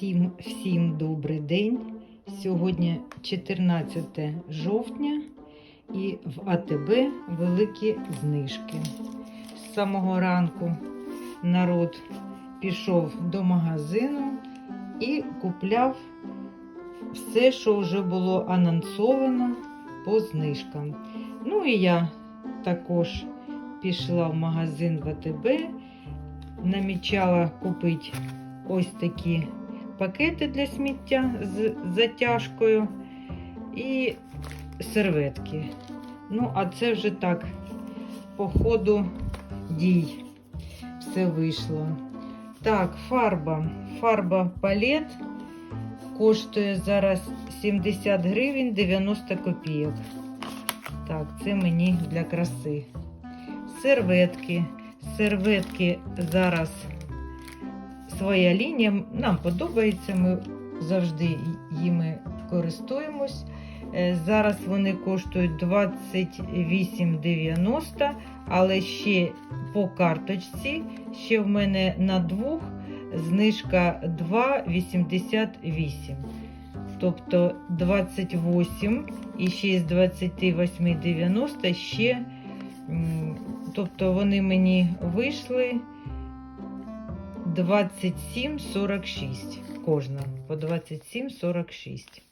Всім, всім добрий день. Сьогодні 14 жовтня і в АТБ великі знижки. З самого ранку народ пішов до магазину і купляв все, що вже було анонсовано по знижкам. Ну і я також пішла в магазин в АТБ, намічала купити ось такі пакети для сміття з затяжкою і серветки. Ну, а це вже так, по ходу дій все вийшло. Так, фарба. Фарба палет коштує зараз 70 гривень 90 копійок. Так, це мені для краси. Серветки. Серветки зараз своя лінія. Нам подобається, ми завжди їми користуємось. Е, Зараз вони коштують 28,90, але ще по карточці, ще в мене на двох знижка 2,88. Тобто 28 і ще з 28,90 ще. Тобто вони мені вийшли 27,46 кожна по 27,46.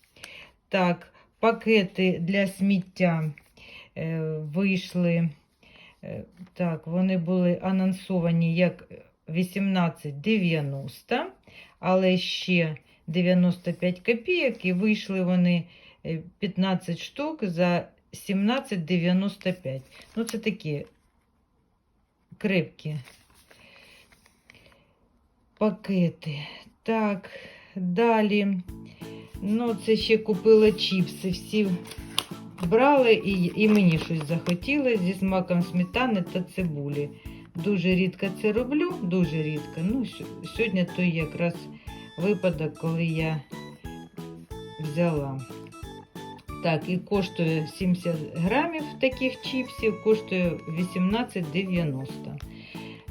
Так, пакети для сміття е, вийшли. е, Так, вони були анонсовані як 18,90, але ще 95 копійок, і вийшли вони е, 15 штук за 17,95. Ну, це такі крепкі пакети. Так, далі. Ну, це ще купила чіпси. Всі брали і, і мені щось захотілося зі смаком сметани та цибулі. Дуже рідко це роблю, дуже рідко. Ну, сьогодні той якраз випадок, коли я взяла. Так, і коштує 70 грамів таких чіпсів, коштує 18,90.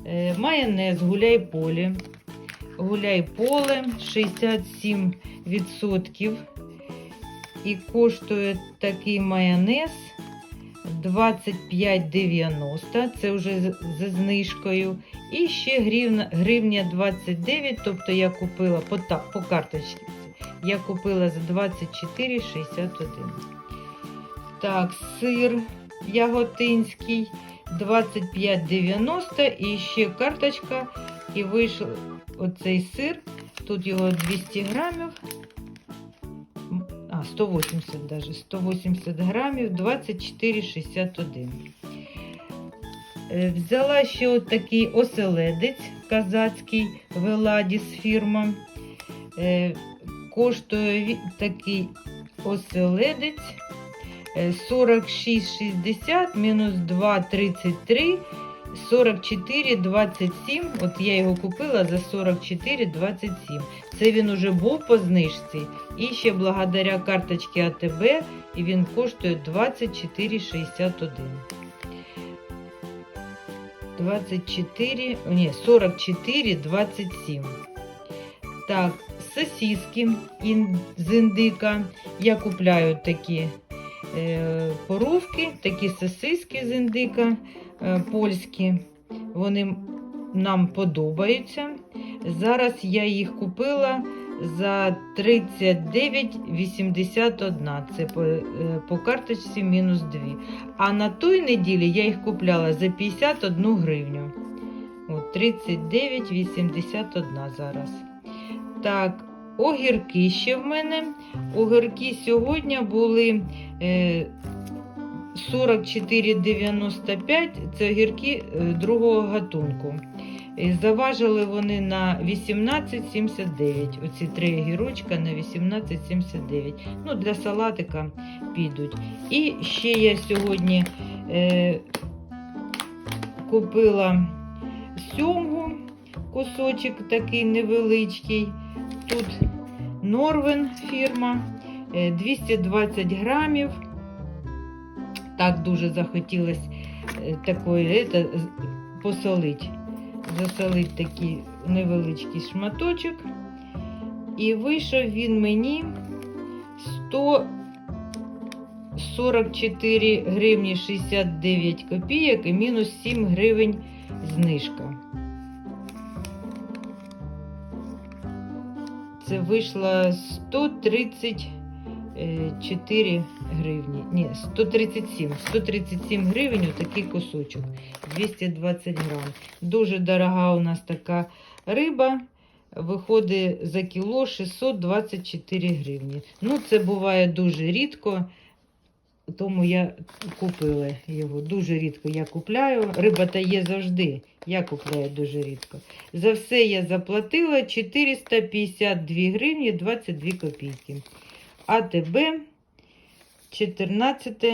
Е, Майонез гуляй полі. Гуляй поле 67% і коштує такий майонез 25,90. Це вже зі знижкою. І ще гривня, гривня 29, тобто я купила по, по карточці. Я купила за 24,61. Так, сир яготинський 25,90 і ще карточка. І вийшов оцей сир. Тут його 200 грамів. А, 180 даже. 180 грамів, 24,61. Е, Взяла ще от такий оселедець казацький Веладіс фірма. Е, Коштує такий оселедець е, 46,60 мінус 2,33. 44,27. От я його купила за 44,27. Це він уже був по знижці. І ще благодаря карточці АТБ і він коштує 24,61. 24, ні, 44,27. Так, сосиски з індика. Я купляю такі е, поровки, такі сосиски з індика польські. Вони нам подобаються. Зараз я їх купила за 39,81. Це по, е, по карточці мінус 2. А на той неділі я їх купляла за 51 гривню. От 39,81 зараз. Так, огірки ще в мене. Огірки сьогодні були. Е, 44,95 це огірки е, другого гатунку. Заважили вони на 18,79. Оці три огірочка на 18,79. Ну, для салатика підуть. І ще я сьогодні е, купила сьомгу, кусочок такий невеличкий. Тут Норвен фірма, е, 220 грамів. Так дуже захотілося е, такої посолити. Засолити такий невеличкий шматочок. І вийшов він мені 144 гривні 69 копійок і мінус 7 гривень знижка. Це вийшло 134 гривні. Ні, 137. 137 гривень отакий кусочок. 220 грам. Дуже дорога у нас така риба. Виходить за кіло 624 гривні. Ну, це буває дуже рідко, тому я купила його. Дуже рідко я купляю. Риба та є завжди. Я купляю дуже рідко. За все я заплатила 452 гривні 22 копійки. АТБ 14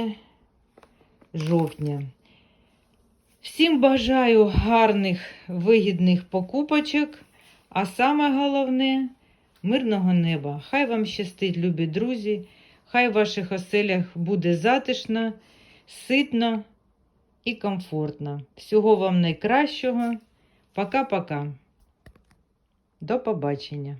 жовтня. Всім бажаю гарних вигідних покупочок, а саме головне мирного неба. Хай вам щастить, любі друзі, хай в ваших оселях буде затишно, ситно і комфортно. Всього вам найкращого. Пока-пока. До побачення.